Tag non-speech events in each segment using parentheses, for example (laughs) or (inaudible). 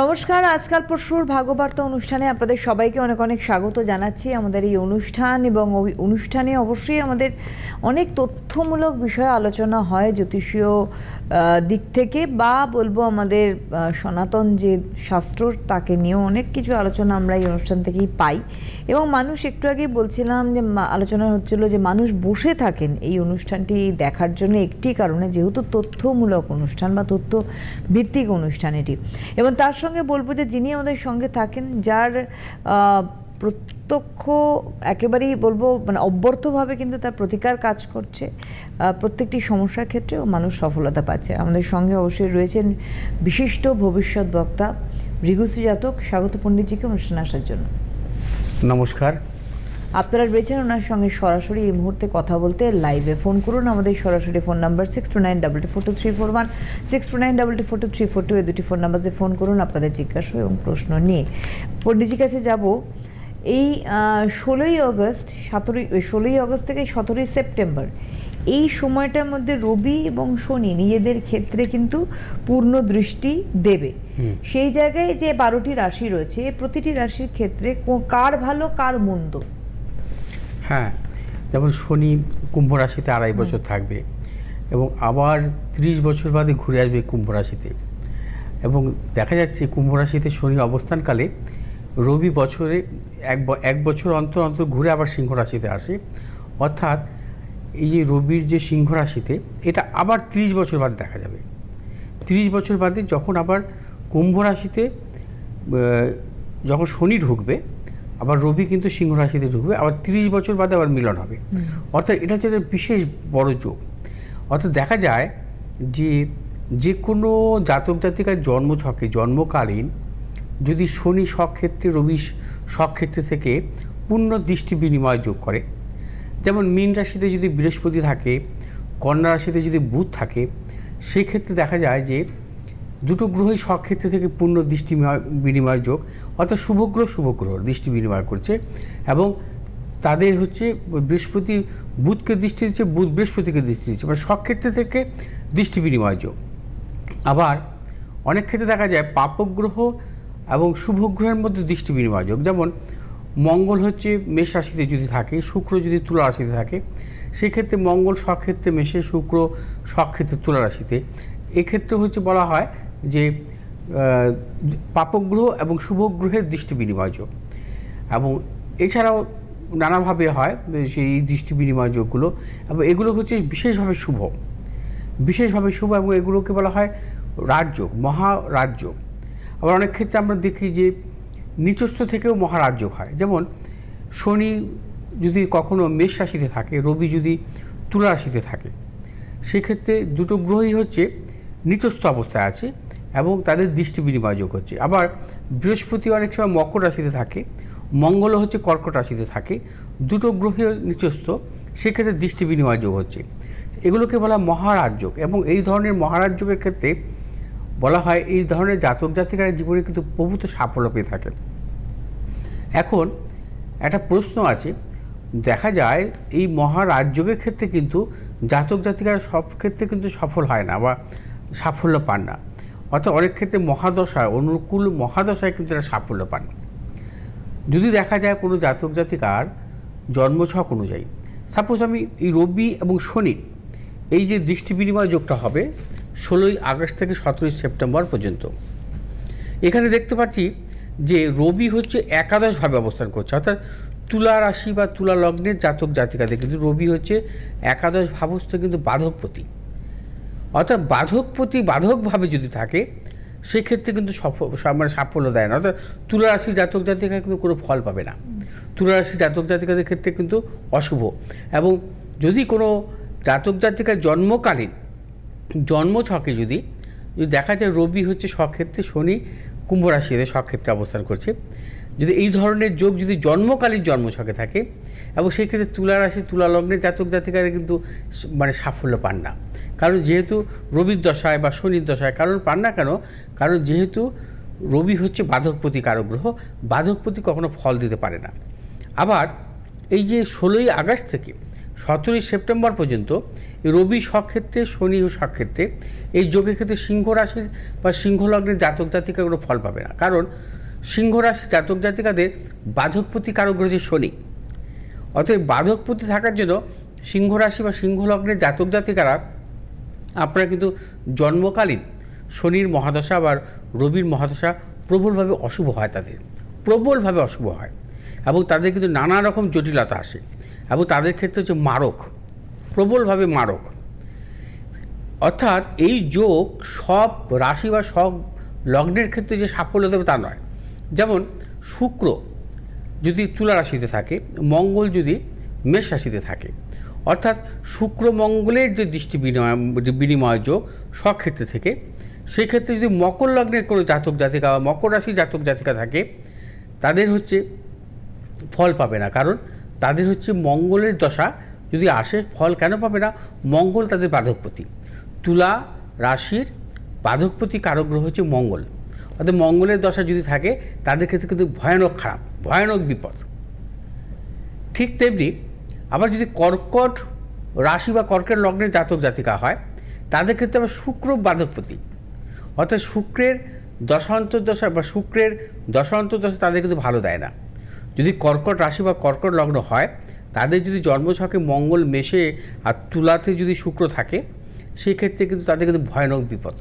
নমস্কার, আজকাল পরশুর ভাগবার্তা অনুষ্ঠানে আপনাদের সবাইকে অনেক অনেক স্বাগত জানাচ্ছি। আমাদের এই অনুষ্ঠান এবং ওই অনুষ্ঠানে অবশ্যই আমাদের অনেক তথ্যমূলক বিষয়ে আলোচনা হয়, জ্যোতিষীয় দিক থেকে বা বলব আমাদের সনাতন যে শাস্ত্র, তাকে নিয়েও অনেক কিছু আলোচনা আমরা এই অনুষ্ঠান থেকেই পাই। এবং মানুষ একটু আগেই বলছিলাম যে আলোচনা হচ্ছিল যে, মানুষ বসে থাকেন এই অনুষ্ঠানটি দেখার জন্য একটি কারণে, যেহেতু তথ্যমূলক অনুষ্ঠান বা তথ্য ভিত্তিক অনুষ্ঠান এটি। এবং তার সঙ্গে বলব যে, যিনি আমাদের সঙ্গে থাকেন, যার প্রত্যক্ষ একেবারেই বলব মানে অব্যর্থভাবে কিন্তু তার প্রতিকার কাজ করছে। প্রত্যেকটি সমস্যার ক্ষেত্রেও মানুষ সফলতা পাচ্ছে। আমাদের সঙ্গে অবশ্যই রয়েছেন বিশিষ্ট ভবিষ্যৎ বক্তা ভৃগুসি জাতক স্বাগত পণ্ডিতজিকে অনুষ্ঠানে আসার জন্য। নমস্কার। আপনারা রয়েছেন ওনার সঙ্গে সরাসরি এই মুহূর্তে কথা বলতে। লাইভে ফোন করুন আমাদের সরাসরি phone number six two nine double two four two three four one six two nine double two four two three four two এই দুটি ফোন নাম্বারে ফোন করুন আপনাদের জিজ্ঞাসা এবং প্রশ্ন নিয়ে। পণ্ডিতজির কাছে যাব। এই ষোলোই আগস্ট সতেরোই ষোলোই আগস্ট থেকে সতেরোই সেপ্টেম্বর এই সময়টার মধ্যে রবি এবং শনি নিজেদের ক্ষেত্রে কিন্তু পূর্ণ দৃষ্টি দেবে। সেই জায়গায় যে বারোটি রাশি রয়েছে প্রতিটি রাশির ক্ষেত্রে কার ভালো কার মন্দ? হ্যাঁ যেমন শনি কুম্ভ রাশিতে আড়াই বছর থাকবে এবং আবার ত্রিশ বছর বাদে ঘুরে আসবে কুম্ভ রাশিতে। এবং দেখা যাচ্ছে কুম্ভ রাশিতে শনি অবস্থানকালে রবি বছরে এক ব- এক বছর অন্তর অন্তর ঘুরে আবার সিংহ রাশিতে আসে। অর্থাৎ এই যে রবির যে সিংহ রাশিতে এটা আবার ত্রিশ বছর বাদে দেখা যাবে। ত্রিশ বছর বাদে যখন আবার কুম্ভ রাশিতে যখন শনি ঢুকবে আবার রবি কিন্তু সিংহ রাশিতে ঢুকবে আবার তিরিশ বছর বাদে আবার মিলন হবে। অর্থাৎ এটা হচ্ছে বিশেষ বড় যোগ। অর্থাৎ দেখা যায় যে যে কোনো জাতক জাতিকার জন্মছকে জন্মকালীন যদি শনি সক্ষেত্রে, রবি সক্ষেত্রে থেকে পূর্ণ দৃষ্টি বিনিময় যোগ করে, যেমন মীন রাশিতে যদি বৃহস্পতি থাকে, কন্যা রাশিতে যদি বুধ থাকে, সেই ক্ষেত্রে দেখা যায় যে দুটো গ্রহই সক্ষেত্রে থেকে পূর্ণ দৃষ্টি বিনিময়- যোগ, অর্থাৎ শুভগ্রহ শুভগ্রহ দৃষ্টি বিনিময় করছে এবং তাদের হচ্ছে বৃহস্পতি বুধকে দৃষ্টি দিচ্ছে, বুধ বৃহস্পতিকে দৃষ্টি দিচ্ছে মানে সক্ষেত্রে থেকে দৃষ্টি বিনিময় যোগ। আবার অনেক ক্ষেত্রে দেখা যায় পাপক গ্রহ এবং শুভ গ্রহের মধ্যে দৃষ্টি বিনিময় যোগ যেমন মঙ্গল হচ্ছে মেষ রাশিতে যদি থাকে শুক্র যদি তুলা রাশিতে থাকে সেক্ষেত্রে মঙ্গল সক্ষেত্রে মেষে শুক্র সক্ষেত্রে তুলা রাশিতে। এক্ষেত্রে হচ্ছে বলা হয় যে আহ, পাপক গ্রহ এবং শুভ গ্রহের দৃষ্টি বিনিময় যোগ এবং এছাড়াও নানাভাবে হয় সেই দৃষ্টি বিনিময় যোগগুলো এবং এগুলো হচ্ছে বিশেষভাবে শুভ। বিশেষভাবে শুভ এবং এগুলোকে বলা হয় রাজযোগ মহারাজযোগ। আবার অনেক ক্ষেত্রে আমরা দেখি যে নিচস্থ থেকেও মহারাজ্য হয়। যেমন শনি যদি কখনো মেষ রাশিতে থাকে, রবি যদি তুলা রাশিতে থাকে, সেক্ষেত্রে দুটো গ্রহই হচ্ছে নিচস্থ অবস্থায় আছে এবং তাদের দৃষ্টি বিনিময় যোগ হচ্ছে। আবার বৃহস্পতি অনেক সময় মকর রাশিতে থাকে, মঙ্গলও হচ্ছে কর্কট রাশিতে থাকে, দুটো গ্রহে নিচস্থ সেক্ষেত্রে দৃষ্টি বিনিময় যোগ হচ্ছে। এগুলোকে বলা মহারাজ যোগ এবং এই ধরনের মহারাজ যোগের ক্ষেত্রে বলা হয় এই ধরনের জাতক জাতিকারা জীবনে কিন্তু প্রভূত সাফল্য পেয়ে থাকেন। এখন একটা প্রশ্ন আছে, দেখা যায় এই মহারাজযোগের ক্ষেত্রে কিন্তু জাতক জাতিকারা সব ক্ষেত্রে কিন্তু সফল হয় না বা সাফল্য পান না। অর্থাৎ অনেক ক্ষেত্রে মহাদশায়, অনুকূল মহাদশায় কিন্তু এরা সাফল্য পান। যদি দেখা যায় কোনো জাতক জাতিকার জন্মছক অনুযায়ী সাপোজ আমি এই রবি এবং শনি, এই যে দৃষ্টি বিনিময় যোগটা হবে ষোলোই আগস্ট থেকে সতেরোই সেপ্টেম্বর পর্যন্ত। এখানে দেখতে পাচ্ছি যে রবি হচ্ছে একাদশভাবে অবস্থান করছে। অর্থাৎ তুলা রাশি বা তুলা লগ্নের জাতক জাতিকাদের কিন্তু রবি হচ্ছে একাদশ ভাবস্থ কিন্তু বাধকপতি। অর্থাৎ বাধকপতি বাধকভাবে যদি থাকে, সেক্ষেত্রে কিন্তু সফল মানে সাফল্য দেয় না। অর্থাৎ তুলা রাশি জাতক জাতিকা কিন্তু কোনো ফল পাবে না। তুলা রাশি জাতক জাতিকাদের ক্ষেত্রে কিন্তু অশুভ। এবং যদি কোনো জাতক জাতিকার জন্মকালীন জন্ম ছকে যদি যদি দেখা যায় রবি হচ্ছে স্বক্ষেত্রে শনি, কুম্ভ রাশিতে স্বক্ষেত্রে অবস্থান করছে। যদি এই ধরনের যোগ যদি জন্মকালীন জন্ম ছকে থাকে, এবং সেই ক্ষেত্রে তুলা রাশি, তুলা লগ্নের জাতক জাতিকারা কিন্তু মানে সাফল্য পান না। কারণ যেহেতু রবির দশায় বা শনির দশায় কারণ পান না কেন, কারণ যেহেতু রবি হচ্ছে বাধকপতি কারক গ্রহ বাধকপতি কখনো ফল দিতে পারে না। আবার এই যে ষোলোই আগস্ট থেকে সতেরোই সেপ্টেম্বর পর্যন্ত রবি সক্ষেত্রে, শনি ও সক্ষেত্রে এই যোগের ক্ষেত্রে সিংহ রাশির বা সিংহ লগ্নের জাতক জাতিকা কোনো ফল পাবে না। কারণ সিংহ রাশির জাতক জাতিকাদের বাধকপতি কারক রয়েছে শনি। অতএব বাধকপতি থাকার জন্য সিংহ রাশি বা সিংহ লগ্নের জাতক জাতিকারা আপনারা কিন্তু জন্মকালীন শনির মহাদশা বা রবির মহাদশা প্রবলভাবে অশুভ হয় তাদের। প্রবলভাবে অশুভ হয় এবং তাদের কিন্তু নানা রকম জটিলতা আসে। এবং তাদের ক্ষেত্রে হচ্ছে মারক, প্রবলভাবে মারক। অর্থাৎ এই যোগ সব রাশি বা সব লগ্নের ক্ষেত্রে যে সাফল্য দেবে তা নয়। যেমন শুক্র যদি তুলা রাশিতে থাকে, মঙ্গল যদি মেষ রাশিতে থাকে। অর্থাৎ শুক্র মঙ্গলের যে দৃষ্টি বিনিময় বিনিময় যোগ স্বক্ষেত্রে থেকে, সেই ক্ষেত্রে যদি মকর লগ্নের কোনো জাতক জাতিকা বা মকর রাশির জাতক জাতিকা থাকে, তাদের হচ্ছে ফল পাবে না। কারণ তাদের হচ্ছে মঙ্গলের দশা যদি আসে, ফল কেন পাবে না? মঙ্গল তাদের বাধকপতি। তুলা রাশির বাধকপতি কারক গ্রহ হচ্ছে মঙ্গল। অর্থাৎ মঙ্গলের দশা যদি থাকে, তাদের ক্ষেত্রে কিন্তু ভয়ানক খারাপ, ভয়ানক বিপদ। ঠিক তেমনি আবার যদি কর্কট রাশি বা কর্কের লগ্নের জাতক জাতিকা হয়, তাদের ক্ষেত্রে আবার শুক্র বাধকপতি। অর্থাৎ শুক্রের দশান্তর দশা বা শুক্রের দশান্তর দশা তাদের কিন্তু ভালো দেয় না। যদি কর্কট রাশি বা কর্কট লগ্ন হয়, তাদের যদি জন্মছকে মঙ্গল মেশে আর তুলাতে যদি শুক্র থাকে, সেই ক্ষেত্রে কিন্তু তাদের কিন্তু ভয়ানক বিপদ।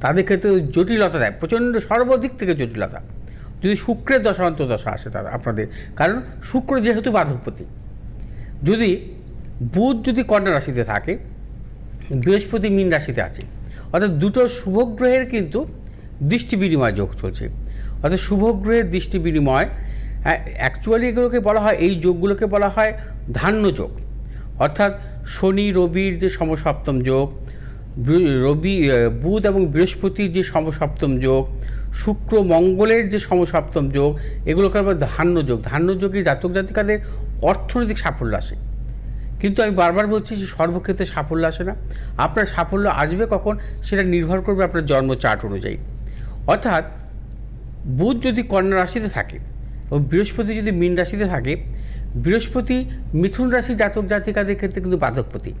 তাদের ক্ষেত্রে জটিলতা দেয়, প্রচণ্ড সর্বদিক থেকে জটিলতা। যদি শুক্রের দশা আসে তারা, আপনাদের, কারণ শুক্র যেহেতু বাধকপতি। যদি বুধ যদি কন্যা রাশিতে থাকে, বৃহস্পতি মীন রাশিতে আছে, অর্থাৎ দুটো শুভগ্রহের কিন্তু দৃষ্টি বিনিময় যোগ চলছে। অর্থাৎ শুভগ্রহের দৃষ্টি বিনিময় অ্যাকচুয়ালি এগুলোকে বলা হয়, এই যোগগুলোকে বলা হয় ধান্য যোগ। অর্থাৎ শনি, রবির যে সমসপ্তম যোগ রবি বুধ এবং বৃহস্পতির যে সমসপ্তম যোগ, শুক্র, মঙ্গলের যে সমসপ্তম যোগ, এগুলোকে আবার ধান্য যোগ। ধান্য যোগে জাতক জাতিকাদের অর্থনৈতিক সাফল্য আসে। কিন্তু আমি বারবার বলছি যে সর্বক্ষেত্রে সাফল্য আসে না। আপনার সাফল্য আসবে কখন? সেটা নির্ভর করবে আপনার জন্ম চার্ট অনুযায়ী। অর্থাৎ বুধ যদি কন্যা রাশিতে থাকে ও বৃহস্পতি যদি মীন রাশিতে থাকে, বৃহস্পতি মিথুন রাশি জাতক জাতিকাদের ক্ষেত্রে কিন্তু বাধকপতি।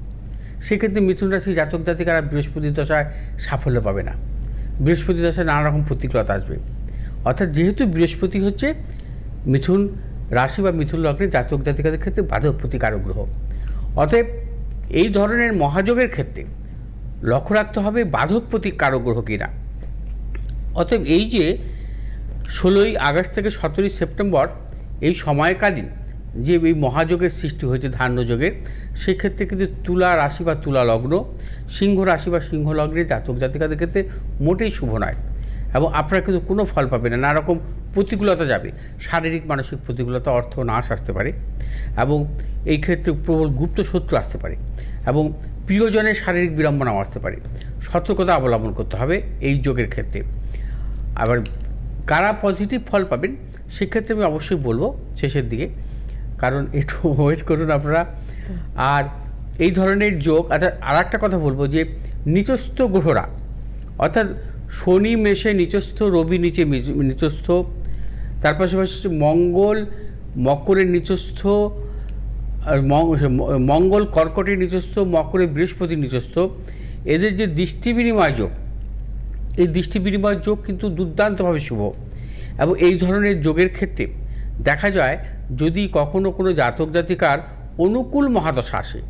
সেক্ষেত্রে মিথুন রাশি জাতক জাতিকারা বৃহস্পতির দশায় সাফল্য পাবে না। বৃহস্পতি দশায় নানা রকম প্রতিকূলতা আসবে। অর্থাৎ যেহেতু বৃহস্পতি হচ্ছে মিথুন রাশি বা মিথুন লগ্নের জাতক জাতিকাদের ক্ষেত্রে বাধকপতি কারক গ্রহ। অতএব এই ধরনের মহাযোগের ক্ষেত্রে লক্ষ্য রাখতে হবে বাধকপতি কারক গ্রহ কিনা। অতএব এই যে ষোলোই আগস্ট থেকে সতেরোই সেপ্টেম্বর এই সময়কালীন যে এই মহাযোগের সৃষ্টি হয়েছে ধান্য যোগের সেক্ষেত্রে কিন্তু তুলা রাশি বা তুলা লগ্ন, সিংহ রাশি বা সিংহ লগ্নের জাতক জাতিকাদের ক্ষেত্রে মোটেই শুভ নয় এবং আপনারা কিন্তু কোনো ফল পাবেন না, নানারকম প্রতিকূলতা যাবে, শারীরিক, মানসিক প্রতিকূলতা, অর্থ নাশ আসতে পারে এবং এই ক্ষেত্রে প্রবল গুপ্ত শত্রু আসতে পারে এবং প্রিয়জনের শারীরিক বিড়ম্বনাও আসতে পারে। সতর্কতা অবলম্বন করতে হবে এই যোগের ক্ষেত্রে। আবার কারা পজিটিভ ফল পাবেন, সেক্ষেত্রে আমি অবশ্যই বলব শেষের দিকে। কারণ একটু (laughs) ওয়েট করুন আপনারা। আর এই ধরনের যোগ অর্থাৎ আর একটা কথা বলব যে নিচস্থ গ্রহরা, অর্থাৎ শনি মেষে নিচস্থ, রবি নিচে নিচস্থ, তার পাশাপাশি মঙ্গল, মকরের নিচস্থ মঙ্গল কর্কটের নিচস্থ, মকরের বৃহস্পতির নিচস্থ। এদের যে দৃষ্টি বিনিময় যোগ এই দৃষ্টি বিনিময় যোগ কিন্তু দুর্দান্তভাবে শুভ। এবং এই ধরনের যোগের ক্ষেত্রে দেখা যায়, যদি কখনো কোনো জাতক জাতিকার অনুকূল মহাদশা আসে,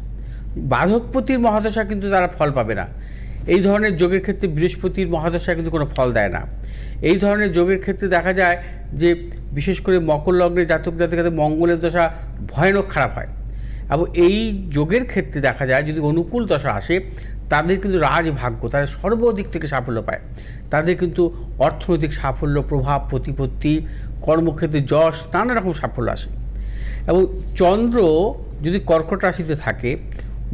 বাধকপতির মহাদশা কিন্তু তারা ফল পাবে না। এই ধরনের যোগের ক্ষেত্রে বৃহস্পতির মহাদশা কিন্তু কোনো ফল দেয় না। এই ধরনের যোগের ক্ষেত্রে দেখা যায় যে, বিশেষ করে মকর লগ্নের জাতক জাতিকাদের মঙ্গলের দশা ভয়ানক খারাপ হয়। এবং এই যোগের ক্ষেত্রে দেখা যায় যদি অনুকূল দশা আসে, তাদের কিন্তু রাজভাগ্য, তারা সর্বদিক থেকে সাফল্য পায়। তাদের কিন্তু অর্থনৈতিক সাফল্য, প্রভাব, প্রতিপত্তি, কর্মক্ষেত্রে যশ, নানা রকম সাফল্য আসে। এবং চন্দ্র যদি কর্কট রাশিতে থাকে,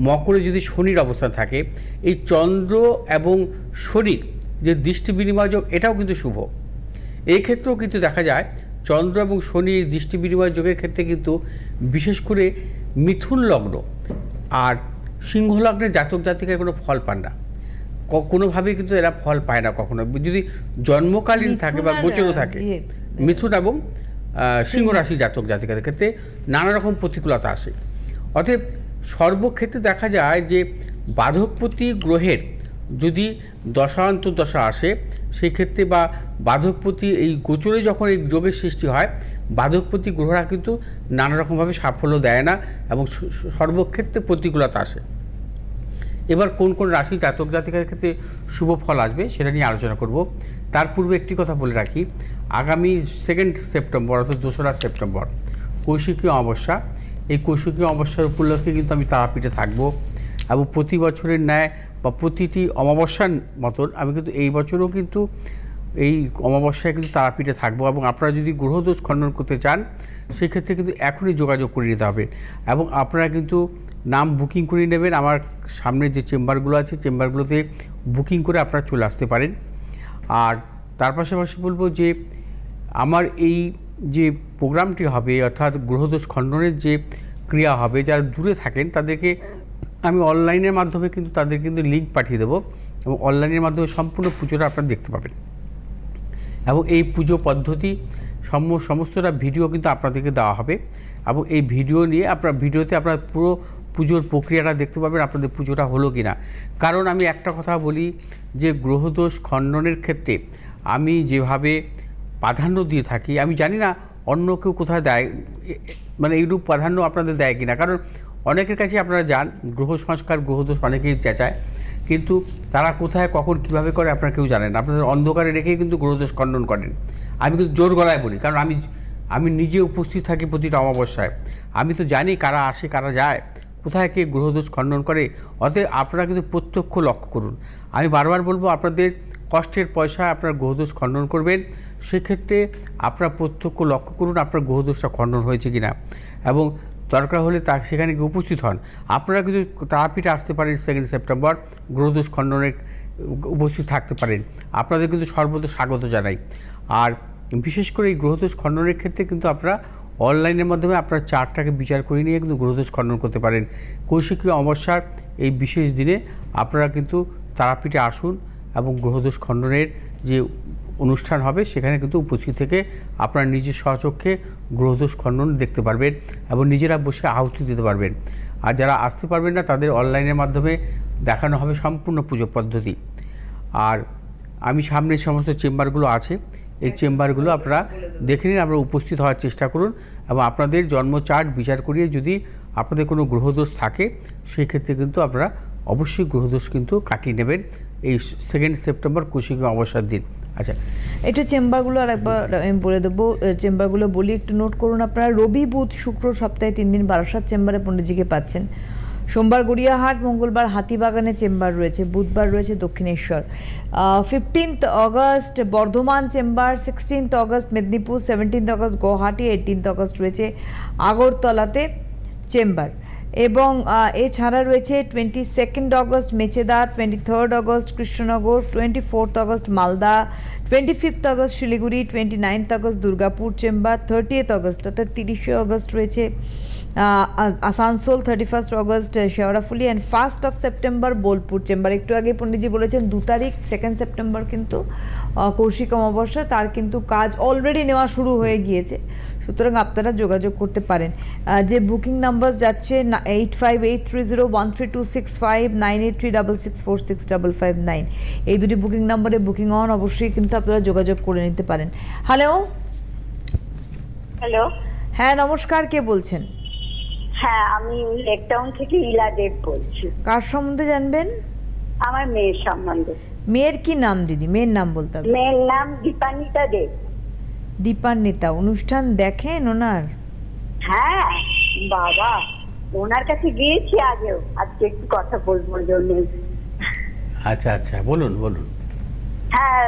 মকরে যদি শনির অবস্থান থাকে, এই চন্দ্র এবং শনির যে দৃষ্টি বিনিময় যোগ এটাও কিন্তু শুভ। এই ক্ষেত্রেও কিন্তু দেখা যায়, চন্দ্র এবং শনির দৃষ্টি বিনিময় যোগের ক্ষেত্রে কিন্তু বিশেষ করে মিথুন লগ্ন আর সিংহ লগ্নের জাতক জাতিকায় কোনো ফল পান না। কোনোভাবেই কিন্তু এরা ফল পায় না কখনো। যদি জন্মকালীন থাকে বা গোচরও থাকে ইয়ে, মিথুন এবং সিংহ রাশি জাতক জাতিকাদের ক্ষেত্রে নানা রকম প্রতিকূলতা আসে। অতএব সর্বক্ষেত্রে দেখা যায় যে বাধকপতি গ্রহের যদি দশা আসে সেই ক্ষেত্রে বা বাধকপতি এই গোচরে যখন এই যোগের সৃষ্টি হয় বাধকপতি গ্রহরা কিন্তু নানা রকমভাবে সাফল্য দেয় না এবং সর্বক্ষেত্রে প্রতিকূলতা আসে। এবার কোন কোন রাশি জাতক জাতিকার ক্ষেত্রে শুভ ফল আসবে সেটা নিয়ে আলোচনা করব। তার পূর্বে একটি কথা বলে রাখি। আগামী সেকেন্ড সেপ্টেম্বর অর্থাৎ দোসরা সেপ্টেম্বর কৌশিকীয় অমাবস্যা। এই কৌশিকীয় অমাবস্যার উপলক্ষে কিন্তু আমি তারাপীঠে থাকব এবং প্রতি বছরের ন্যায় বা প্রতিটি অমাবস্যার মতন আমি কিন্তু এই বছরও কিন্তু এই অমাবস্যায় কিন্তু তারাপীঠে থাকব এবং আপনারা যদি গ্রহদোষ খণ্ডন করতে চান, সেক্ষেত্রে কিন্তু এখনই যোগাযোগ করে নিতে হবে। এবং আপনারা কিন্তু নাম বুকিং করে নেবেন। আমার সামনে যে চেম্বারগুলো আছে, চেম্বারগুলোতে বুকিং করে আপনারা চলে আসতে পারেন। আর তার পাশাপাশি বলব যে, আমার এই যে প্রোগ্রামটি হবে, অর্থাৎ গ্রহদোষ খণ্ডনের যে ক্রিয়া হবে, যারা দূরে থাকেন, তাদেরকে আমি অনলাইনের মাধ্যমে কিন্তু তাদের কিন্তু লিঙ্ক পাঠিয়ে দেবো। এবং অনলাইনের মাধ্যমে সম্পূর্ণ পুজোটা আপনারা দেখতে পাবেন। এবং এই পুজো পদ্ধতি সম- সমস্তটা ভিডিও কিন্তু আপনাদেরকে দেওয়া হবে। এবং এই ভিডিও নিয়ে আপনার, ভিডিওতে আপনার পুরো পুজোর প্রক্রিয়াটা দেখতে পাবেন আপনাদের পুজোটা হলো কি না কারণ আমি একটা কথা বলি যে গ্রহদোষ খণ্ডনের ক্ষেত্রে আমি যেভাবে প্রাধান্য দিয়ে থাকি, আমি জানি না অন্য কেউ কোথায় দেয় মানে এইরূপ প্রাধান্য আপনাদের দেয় কি না কারণ অনেকের কাছে আপনারা যান, গ্রহ সংস্কার, গ্রহদোষ অনেকেই চেঁচায়। কিন্তু তারা কোথায়, কখন, কীভাবে করে আপনারা কেউ জানেন আপনাদের অন্ধকারে রেখেই কিন্তু গ্রহদোষ খণ্ডন করেন। আমি কিন্তু জোর গলায় বলি, কারণ আমি আমি নিজে উপস্থিত থাকি প্রতিটা অমাবস্যায়। আমি তো জানি কারা আসে, কারা যায়, কোথায় কে গ্রহদোষ খণ্ডন করে। অতএব আপনারা কিন্তু প্রত্যক্ষ লক্ষ্য করুন। আমি বারবার বলব, আপনাদের কষ্টের পয়সা আপনার গ্রহদোষ খণ্ডন করবেন। সেক্ষেত্রে আপনারা প্রত্যক্ষ লক্ষ্য করুন, আপনার গ্রহদোষটা খণ্ডন হয়েছে কিনা। এবং দরকার হলে তা সেখানে গিয়ে উপস্থিত হন। আপনারা কিন্তু তারাপীঠে আসতে পারেন সেকেন্ড সেপ্টেম্বর গ্রহদোষ খণ্ডনে উপস্থিত থাকতে পারেন। আপনাদের কিন্তু সর্বদা স্বাগত জানাই। আর বিশেষ করে এই গ্রহদোষ খণ্ডনের ক্ষেত্রে কিন্তু আপনারা অনলাইনের মাধ্যমে আপনার চারটাকে বিচার করে নিয়ে কিন্তু গ্রহদোষ খণ্ডন করতে পারেন। কৌশিকীয় অমাবস্যার এই বিশেষ দিনে আপনারা কিন্তু তারাপীঠে আসুন এবং গ্রহদোষ খণ্ডনের যে অনুষ্ঠান হবে, সেখানে কিন্তু উপস্থিত থেকে আপনারা নিজের স্বচক্ষে গ্রহদোষ খণ্ডন দেখতে পারবেন এবং নিজেরা বসে আহুতি দিতে পারবেন। আর যারা আসতে পারবেন না, তাদের অনলাইনের মাধ্যমে দেখানো হবে সম্পূর্ণ পুজো পদ্ধতি। আর আমি সামনে সমস্ত চেম্বারগুলো আছে, এই চেম্বারগুলো আপনারা দেখে নিন, আপনারা উপস্থিত হওয়ার চেষ্টা করুন এবং আপনাদের জন্ম চার্ট বিচার করিয়ে যদি আপনাদের কোনো গ্রহদোষ থাকে সেই ক্ষেত্রে কিন্তু আপনারা অবশ্যই গ্রহদোষ কিন্তু কাটিয়ে নেবেন। এই সেকেন্ড সেপ্টেম্বর কুশিকে অবসর দিন। আচ্ছা একটু চেম্বারগুলো আর একবার আমি বলে দেবো। চেম্বারগুলো বলি, একটু নোট করুন আপনারা। রবি, বুধ, শুক্র সপ্তাহে তিন দিন বারাসাত চেম্বারে পণ্ডিতজিকে পাচ্ছেন। সোমবার গড়িয়াহাট, মঙ্গলবার হাতিবাগানে চেম্বার রয়েছে, বুধবার রয়েছে Dakshineswar. Fifteenth August Bardhaman chamber sixteenth August Medinipur seventeenth August Guwahati eighteenth August রয়েছে আগরতলাতে চেম্বার। এবং এছাড়া রয়েছে twenty second August Mecheda twenty third August Krishnanagar twenty fourth August Malda twenty fifth August Siliguri twenty ninth August Durgapur chamber thirtieth August অর্থাৎ তিরিশে August রয়েছে Asansol thirty first August Sheoraphuli and first of September Bolpur chamber একটু আগে পণ্ডিতজি বলেছেন, দু তারিখ second September কিন্তু কৌশিক অমাবস্যা, তার কিন্তু কাজ অলরেডি নেওয়া শুরু হয়ে গিয়েছে। সুতরাং আপনারা যোগাযোগ করতে পারেন। যে বুকিং নাম্বার যাচ্ছে eight five eight three zero one three two six five nine eight three double six four six double five nine এই দুটি বুকিং নাম্বারে বুকিং অন অবশ্যই কিন্তু আপনারা যোগাযোগ করে নিতে পারেন। হ্যালো হ্যালো হ্যাঁ নমস্কার কে বলছেন? হ্যাঁ আমি লেকটাউন থেকে ইলা দেব বলছি। কার সম্বন্ধে জানবেন? আমার মেয়ের সম্বন্ধে। মেয়ের কি নাম দিদি? মেয়ের নাম বলতে হবে। মেয়ের নাম দীপানিতা দেব। দীপান্বিতা অনুষ্ঠান দেখেন ওনার? হ্যাঁ বাবা ওনার কাছে গিয়েছি আগেও আজকে একটু কথা বলব জন্য আচ্ছা আচ্ছা বলুন বলুন। হ্যাঁ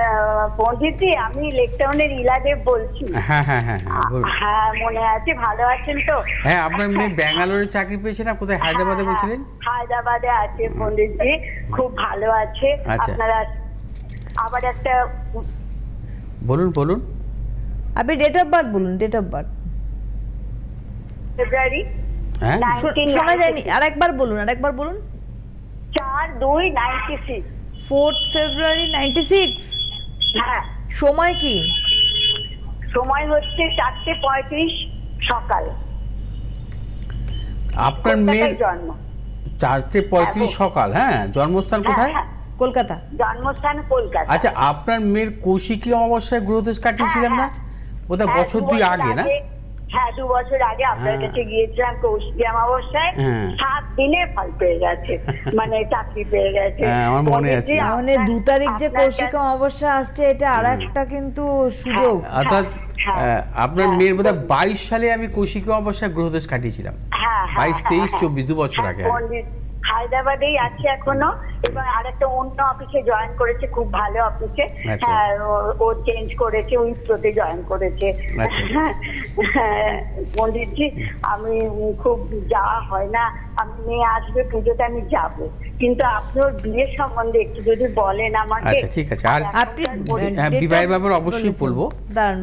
পণ্ডিতজি আমি লেকটাউনের ইলা দেব বলছি। হ্যাঁ হ্যাঁ হ্যাঁ হ্যাঁ হ্যাঁ মনে আছে ভালো আছেন তো? হ্যাঁ আপনার মেয়ে ব্যাঙ্গালোরে চাকরি পেয়েছে না কোথায় হায়দ্রাবাদে হ্যাঁ, বলছিলেন? হায়দ্রাবাদে আছে পণ্ডিতজি খুব ভালো আছে। আচ্ছা। আপনারা আবার একটা বলুন বলুন। আপনি ডেট অফ বার্থ বলুন ডেট অফ বার্থ ফেব্রুয়ারি হ্যাঁ? শোনা যায়নি আর একবার বলুন আর একবার বলুন। চার দুই ninety six fourth February ninety six হ্যাঁ। সময় কি? সময় হচ্ছে চারটে পঁয়ত্রিশ সকাল। আপনার মেয়ের জন্ম। চারটে পঁয়ত্রিশ সকাল হ্যাঁ? জন্মস্থান কোথায়? হ্যাঁ, কলকাতা। জন্মস্থান কলকাতা। আচ্ছা আপনার মেয়ের কৌশিকী অমাবস্যায় গ্রহদোষ কাটিয়েছিলেন না? বোধহয় হ্যাঁ, বছর দুই আগে না হ্যাঁ দু বছর আগে আপনার হ্যাঁ। কাছে গিয়েছিলাম কৌশিকী অমাবস্যায় হ্যাঁ। সাত দিনে ফল পেয়ে গেছে (laughs) মানে চাকরি পেয়ে গেছে হ্যাঁ, আমার মনে আছে। মানে দু তারিখ যে কৌশিক অমাবস্যা আসছে এটা আর একটা কিন্তু সুযোগ অর্থাৎ হ্যাঁ, আপনার মেয়ের বোধহয় বাইশ সালে আমি কৌশিকী অমাবস্যায় গ্রহদোষ কাটিয়েছিলাম হ্যাঁ, হ্যাঁ, বাইশ তেইশ। চব্বিশ দু বছর আগে। পন্ডিত হায়দ্রাবাদেই আছে এখনও। এবং আরেকটা অন্য অফিসে জয়েন করেছে খুব ভালো অফিসে আচ্ছা। হ্যাঁ ও- চেঞ্জ করেছে উইপ্রোতে জয়েন করেছে। আচ্ছা। হ্যাঁ, পন্ডিতজি আমি খুব যাওয়া হয় না আমি মেয়ে আসবে পুজোতে আমি যাব। কিন্তু আপনি ওর বিয়ের সম্বন্ধে একটু যদি বলেন আমাকে। আচ্ছা, ঠিক আছে। আর- আপনি হ্যাঁ বিবাহের ব্যাপারে অবশ্যই বলব।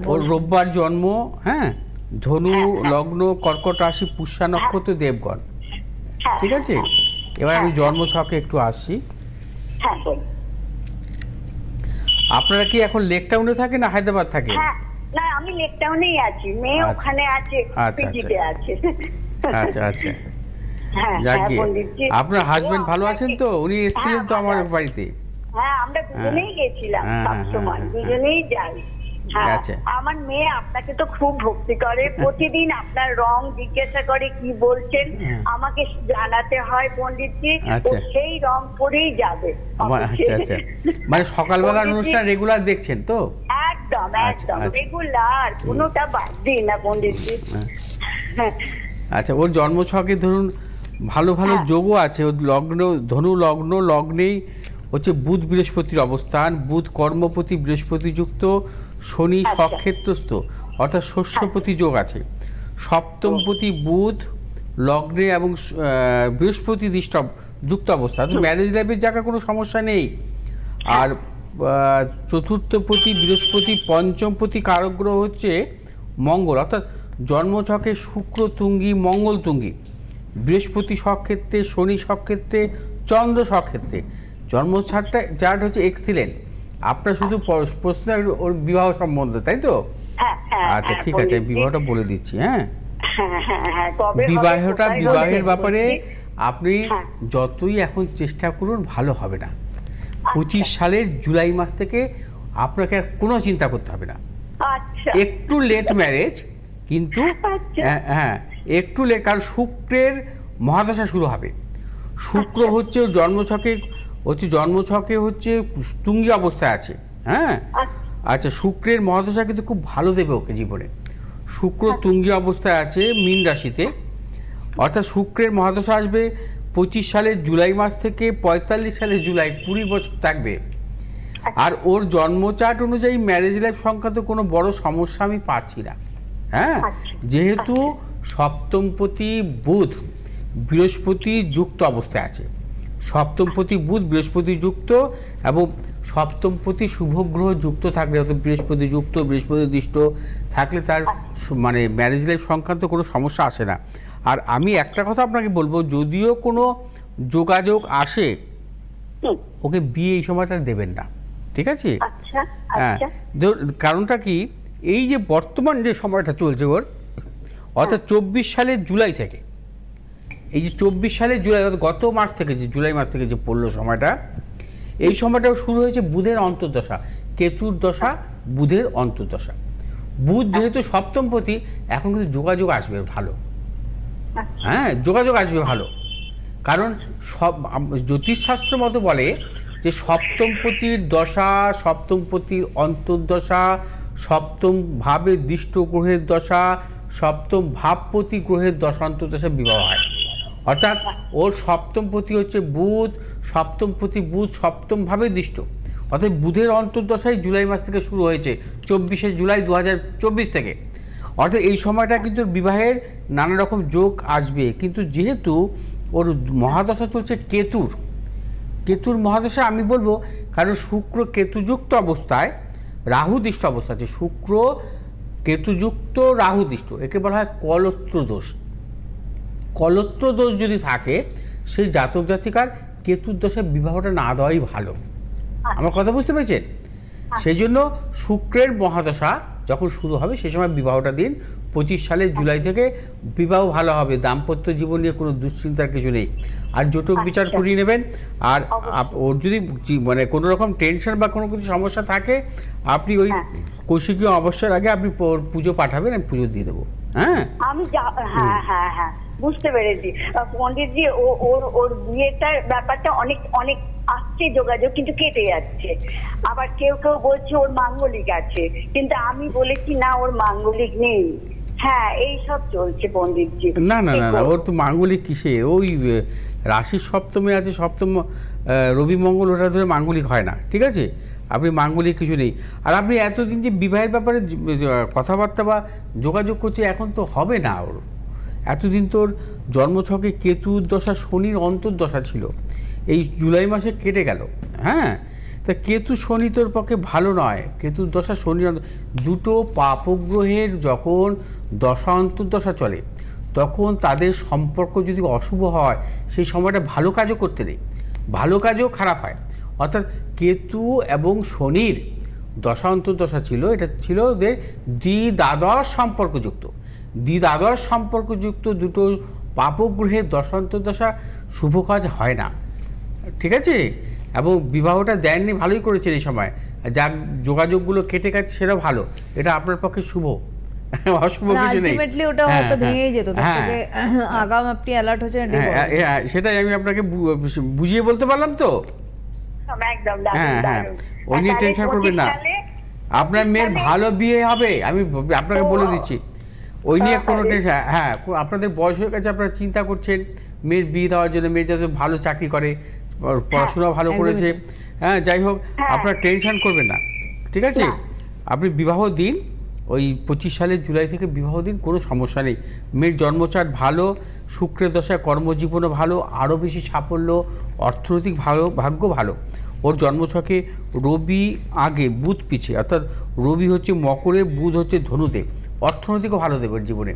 ওর রোববার জন্ম হ্যাঁ ধনু। লগ্ন কর্কট রাশি পুষ্যা নক্ষত্র দেবগণ। ঠিক আছে? এবার আমি জন্ম ছকে একটু আসছি হ্যাঁ আপনারা কি এখন লেক টাউনে থাকেন না হায়দ্রাবাদ থাকেন? হ্যাঁ না আমি লেক টাউনেই আছি। মেয়ে আচ্ছা। ওখানে আছে আচ্ছা, পিজিতে আছে। আচ্ছা আচ্ছা। হ্যাঁ যাক হ্যাঁ। পণ্ডিতজি। আপনার হাজবেন্ড ভালো আছেন তো? উনি এসেছিলেন তো হ্যাঁ, আমার বাড়িতে। হ্যাঁ আমরা দুজনেই গেছিলাম হ্যাঁ, হ্যাঁ, হ্যাঁ, হ্যাঁ। দুজনেই যাই। হ্যাঁ আচ্ছা। আমার মেয়ে আপনাকে তো খুব ভক্তি করে। প্রতিদিন আপনার রং জিজ্ঞাসা করে কি বলছেন হ্যাঁ। আমাকে জানাতে হয় পণ্ডিতজি ও আচ্ছা। সেই রং পরেই যাবে। আমার আচ্ছা আচ্ছা। মানে সকালবেলার অনুষ্ঠান রেগুলার দেখছেন তো? একদম আচ্ছা, একদম। আচ্ছা। রেগুলার কোনোটা বাদ দিই না পণ্ডিতজি। হ্যাঁ। আচ্ছা ওর জন্ম ছকে ধরুন ভালো ভালো হ্যাঁ। যোগও আছে। ওর লগ্ন ধনু লগ্ন লগ্নেই হচ্ছে বুধ বৃহস্পতির অবস্থান বুধ কর্মপতি বৃহস্পতি যুক্ত শনি আচ্ছা। সক্ষেত্রস্থ অর্থাৎ শস্যপতি যোগ আছে। সপ্তমপতি বুধ লগ্নে এবং বৃহস্পতি দৃষ্ট যুক্ত অবস্থা। ম্যারেজ লাইফের জায়গা কোনো সমস্যা নেই। আর চতুর্থপতি বৃহস্পতি পঞ্চমপতি কারক গ্রহ হচ্ছে মঙ্গল। অর্থাৎ জন্মছকে শুক্র তুঙ্গি মঙ্গল তুঙ্গি। বৃহস্পতি সক্ষেত্রে শনি সক্ষেত্রে চন্দ্র সক্ষেত্রে জন্মছাটটা চার্ট হচ্ছে এক্সিলেন্ট আপনার শুধু প্রশ্ন ওর বিবাহ সম্বন্ধ তাই তো? হ্যাঁ হ্যাঁ আচ্ছা হ্যাঁ, ঠিক আছে বিবাহটা বলে দিচ্ছি হ্যাঁ? বিবাহটা বিবাহের ব্যাপারে আপনি। যতই এখন চেষ্টা করুন ভালো হবে না। পঁচিশ সালের জুলাই মাস থেকে আপনাকে আর কোনো চিন্তা করতে হবে না। আচ্ছা। একটু লেট ম্যারেজ কিন্তু আচ্ছা। হ্যাঁ, একটু লেট কারণ শুক্রের মহাদশা শুরু হবে। শুক্র আচ্ছা। হচ্ছে ওর জন্মছকে হচ্ছে জন্মছকে হচ্ছে তুঙ্গি অবস্থায় আছে হ্যাঁ? আচ্ছা। আচ্ছা শুক্রের মহাদশা কিন্তু খুব ভালো দেবে ওকে জীবনে। শুক্র তুঙ্গি অবস্থায় আছে মীন রাশিতে। অর্থাৎ শুক্রের মহাদশা আসবে পঁচিশ সালের জুলাই মাস থেকে পঁয়তাল্লিশ সালের জুলাই কুড়ি বছর থাকবে। আর ওর জন্মচার্ট অনুযায়ী ম্যারেজ লাইফ সংক্রান্ত কোনো বড় সমস্যা আমি পাচ্ছি না হ্যাঁ? আচ্ছা। যেহেতু সপ্তমপতি বুধ বৃহস্পতি যুক্ত অবস্থায় আছে। সপ্তমপতি বুধ বৃহস্পতি যুক্ত এবং সপ্তমপতি শুভগ্রহ যুক্ত থাকলে অর্থাৎ বৃহস্পতি যুক্ত বৃহস্পতি দৃষ্ট থাকলে তার মানে ম্যারেজ লাইফ সংক্রান্ত কোনো সমস্যা আসে না। আর আমি একটা কথা আপনাকে বলব যদিও কোনো যোগাযোগ আসে ওকে বিয়ে এই সময়টা দেবেন না। ঠিক আছে? আচ্ছা হ্যাঁ। আচ্ছা। ধর- কারণটা কি? এই যে বর্তমান যে সময়টা চলছে ওর অর্থাৎ চব্বিশ সালের জুলাই থেকে এই যে চব্বিশ সালের জুলাই গত মাস থেকে যে, জুলাই মাস থেকে যে পড়ল সময়টা, এই সময়টাও শুরু হয়েছে বুধের অন্তর্দশা, কেতুর দশা, বুধের অন্তর্দশা। বুধ যেহেতু সপ্তম প্রতি এখন কিন্তু যোগাযোগ আসবে ভালো। হ্যাঁ যোগাযোগ আসবে ভালো। কারণ সব জ্যোতিষশাস্ত্র মতো বলে যে সপ্তমপতির দশা সপ্তমপতির অন্তর্দশা, সপ্তম ভাবে দৃষ্ট গ্রহের দশা, সপ্তম ভাবপতি গ্রহের দশা অন্তর্দশা বিবাহ হয়। অর্থাৎ ওর সপ্তমপতি হচ্ছে বুধ সপ্তমপতি বুধ সপ্তমভাবে দৃষ্ট। অর্থাৎ বুধের অন্তর্দশাই জুলাই মাস থেকে শুরু হয়েছে, চব্বিশে জুলাই দু থেকে। অর্থাৎ এই সময়টা কিন্তু বিবাহের নানা রকম যোগ আসবে, কিন্তু যেহেতু ওর মহাদশা চলছে কেতুর কেতুর মহাদশা আমি বলব কারণ শুক্র কেতুযুক্ত অবস্থায় রাহুদৃষ্ট অবস্থা আছে শুক্র কেতুযুক্ত রাহুদৃষ্ট একে বলা হয় কলত্র দোষ কলত্র দোষ যদি থাকে সেই জাতক জাতিকার কেতুর দশে বিবাহটা না দেওয়াই ভালো। আমার কথা বুঝতে পেরেছেন? সেই জন্য শুক্রের মহাদশা যখন শুরু হবে সেই সময় বিবাহটা দিন। পঁচিশ সালের জুলাই থেকে বিবাহ ভালো হবে। দাম্পত্য জীবন নিয়ে কোনো দুশ্চিন্তার কিছু নেই। আর জটক বিচার আচ্ছা। করিয়ে নেবেন। আর ওর যদি মানে কোনো রকম টেনশন বা কোনো কিছু সমস্যা থাকে আপনি ওই কৌশিকীয় অবসর আগে আপনি পুজো পাঠাবেন আমি পুজো দিয়ে দেবো। হ্যাঁ? আমি হ্যাঁ হ্যাঁ হ্যাঁ বুঝতে পেরেছি। পণ্ডিতজি ও ওর ওর বিয়েটার ব্যাপারটা অনেক অনেক আসছে যোগাযোগ কিন্তু কেটে যাচ্ছে। আবার কেউ কেউ বলছে ওর মাঙ্গলিক আছে। কিন্তু আমি বলেছি না ওর মাঙ্গলিক নেই। হ্যাঁ এই সব চলছে পণ্ডিতজি না না না না ওর তো মাঙ্গলিক কিসে? ওই রাশির সপ্তমে আছে সপ্তম রবি মঙ্গল ওটা ধরে মাঙ্গলিক হয় না ঠিক আছে? আপনি মাঙ্গলিক কিছু নেই। আর আপনি এতদিন যে বিবাহের ব্যাপারে কথাবার্তা বা যোগাযোগ করছে এখন তো হবে না ওর। এতদিন তোর জন্মছকে কেতুর দশা, শনির অন্তর্দশা ছিল। এই জুলাই মাসে কেটে গেল। হ্যাঁ? তা কেতু, শনি তোর পক্ষে ভালো নয়। কেতুর দশা শনি দুটো পাপগ্রহের যখন দশা, অন্তর্দশা চলে, তখন তাদের সম্পর্ক যদি অশুভ হয়, সেই সময়টা ভালো কাজও করতে নেই ভালো কাজও খারাপ হয়। অর্থাৎ কেতু এবং শনির দশা অন্তর্দশা ছিল এটা ছিল ওদের দ্বি দ্বাদশ সম্পর্কযুক্ত। দ্বি দ্বাদশ সম্পর্কযুক্ত দুটো পাপগ্রহের দশা অন্তর্দশা শুভ কাজ হয় না। ঠিক আছে? এবং বিবাহটা দেননি ভালোই করেছেন এই সময়। যা যোগাযোগগুলো কেটে গেছে সেটাও ভালো। এটা আপনার পক্ষে শুভ। অশুভ কিছু নেই। ওটা হ্যাঁ, হয়তো হ্যাঁ, ভেঙেই যেত। হ্যাঁ, আগাম আপনি অ্যালার্ট হচ্ছেন সেটাই আমি আপনাকে বুঝিয়ে বলতে পারলাম তো? একদম দারুণ, হ্যাঁ হ্যাঁ। ওই নিয়ে টেনশন করবেন না। আপনার মেয়ের ভালো বিয়ে হবে আমি আপনাকে বলে দিচ্ছি। ওই নিয়ে কোনো টেনশন হ্যাঁ আপনাদের বয়স হয়ে গেছে আপনারা চিন্তা করছেন মেয়ের বিয়ে দেওয়ার জন্য মেয়ে যাতে ভালো চাকরি করে পড়াশোনা ভালো করেছে। হ্যাঁ যাই হোক হ্যাঁ। আপনারা টেনশন করবেন না ঠিক আছে? আপনি বিবাহ দিন ওই পঁচিশ সালের জুলাই থেকে বিবাহ দিন কোনো সমস্যা নেই। মেয়ের জন্মচাট ভালো শুক্রের দশায় কর্মজীবনও ভালো আরও বেশি সাফল্য অর্থনৈতিক ভালো ভাগ্য ভালো। ওর জন্মছকে রবি আগে বুধ পিছে অর্থাৎ রবি হচ্ছে মকরে বুধ হচ্ছে ধনুতে। অর্থনৈতিকও ভালো দেবে জীবনে।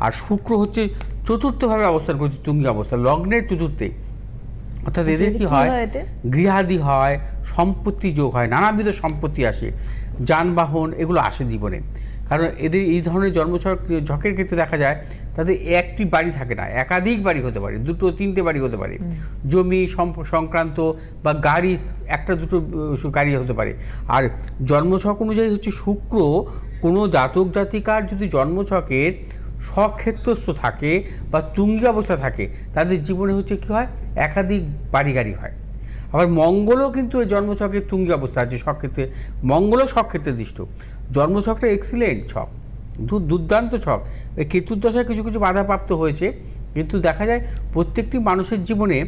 আর শুক্র হচ্ছে চতুর্থভাবে অবস্থান করছে তুঙ্গি অবস্থা লগ্নের চতুর্থে। অর্থাৎ এদের কি হয়? গৃহাদি হয় সম্পত্তি যোগ হয় নানাবিধ সম্পত্তি আসে। যানবাহন এগুলো আসে জীবনে। কারণ এদের এই ধরনের জন্মছক ঝকের ক্ষেত্রে দেখা যায় তাদের একটি বাড়ি থাকে না একাধিক বাড়ি হতে পারে দুটো তিনটে বাড়ি হতে পারে। জমি সংক্রান্ত বা গাড়ি একটা দুটো গাড়ি হতে পারে। আর জন্মছক অনুযায়ী হচ্ছে শুক্র কোনো জাতক জাতিকার যদি জন্মছকের স্বক্ষেত্রস্থ থাকে বা তুঙ্গি অবস্থা থাকে তাদের জীবনে হচ্ছে কি হয়? একাধিক বাড়ি গাড়ি হয়। আবার মঙ্গলও কিন্তু এই জন্মছকের তুঙ্গি অবস্থা আছে সক্ষেত্রে মঙ্গলও সক্ষেত্রে দৃষ্ট। জন্মছকটা এক্সিলেন্ট ছক দুর্দান্ত ছক। এই কেতুর দশায় কিছু কিছু বাধাপ্রাপ্ত হয়েছে, কিন্তু দেখা যায় প্রত্যেকটি মানুষের জীবনে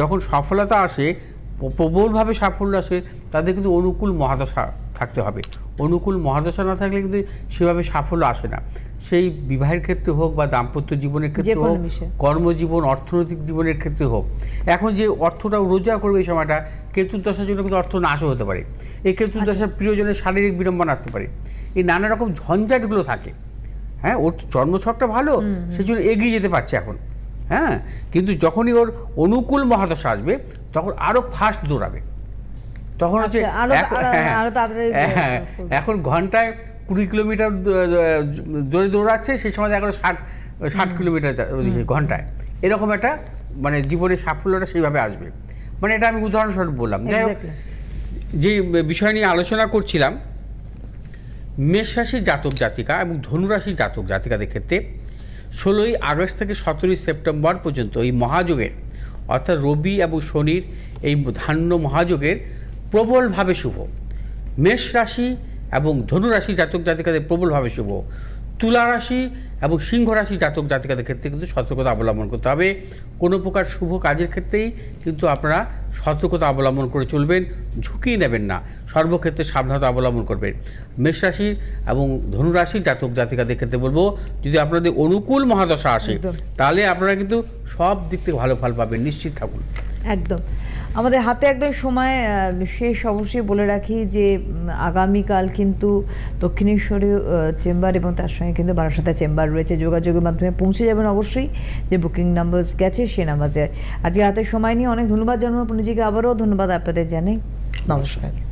যখন সফলতা আসে প্রবলভাবে সাফল্য আসে, তাদের কিন্তু অনুকূল মহাদশা থাকতে হবে। অনুকূল মহাদশা না থাকলে কিন্তু সেভাবে সাফল্য আসে না। সেই বিবাহের ক্ষেত্রে হোক বা দাম্পত্য জীবনের ক্ষেত্রে হোক কর্মজীবন অর্থনৈতিক জীবনের ক্ষেত্রে হোক এখন যে অর্থটা রোজগার করবে এই সময়টা কেতুর দশার জন্য কিন্তু অর্থ নাশও হতে পারে। এই কেতুর দশার প্রিয়জনের শারীরিক বিড়ম্বনা আসতে পারে। এই নানা রকম ঝঞ্ঝাটগুলো থাকে। হ্যাঁ ওর জন্মছকটা ভালো সেই জন্য এগিয়ে যেতে পারছে এখন। হ্যাঁ কিন্তু যখনই ওর অনুকূল মহাদশা আসবে তখন আরও ফাস্ট দৌড়াবে। তখন হচ্ছে আচ্ছা, এখন- হ্যাঁ, হ্যাঁ, করবে। এখন ঘন্টায় কুড়ি কিলোমিটার জোরে দৌড়াচ্ছে সেই সময় এখন ষাট ষাট কিলোমিটার ঘন্টায়। এরকম একটা মানে জীবনের সাফল্যটা সেইভাবে আসবে। মানে এটা আমি উদাহরণস্বরূপ বললাম। যাই হোক যে বিষয় নিয়ে আলোচনা করছিলাম মেষ রাশির জাতক জাতিকা এবং ধনুরাশির জাতক জাতিকাদের ক্ষেত্রে ষোলোই আগস্ট থেকে সতেরোই সেপ্টেম্বর পর্যন্ত এই মহাযোগের অর্থাৎ রবি এবং শনির এই ধান্য মহাযোগের প্রবলভাবে শুভ। মেষ রাশি এবং ধনুরাশি জাতক জাতিকাদের প্রবলভাবে শুভ। তুলা রাশি এবং সিংহ রাশি জাতক জাতিকাদের ক্ষেত্রে কিন্তু সতর্কতা অবলম্বন করতে হবে। কোনো প্রকার শুভ কাজের ক্ষেত্রেই কিন্তু আপনারা সতর্কতা অবলম্বন করে চলবেন ঝুঁকি নেবেন না। সর্বক্ষেত্রে সাবধানতা অবলম্বন করবেন। মেষ রাশি এবং ধনুরাশির জাতক জাতিকাদের ক্ষেত্রে বলব যদি আপনাদের অনুকূল মহাদশা আসে তাহলে আপনারা কিন্তু সব দিক থেকে ভালো ফল পাবেন। নিশ্চিত থাকুন। একদম। আমাদের হাতে একদম সময় শেষ অবশ্যই বলে রাখি যে আগামীকাল কিন্তু দক্ষিণেশ্বরে চেম্বার এবং তার সঙ্গে কিন্তু বারাসাতে চেম্বার রয়েছে। যোগাযোগের মাধ্যমে পৌঁছে যাবেন অবশ্যই। যে বুকিং নাম্বার গেছে, সে নাম্বারে আজকে হাতে সময় নিয়ে অনেক ধন্যবাদ জানাব পুনিজিকে আবারও ধন্যবাদ আপনাদের জানাই। নমস্কার।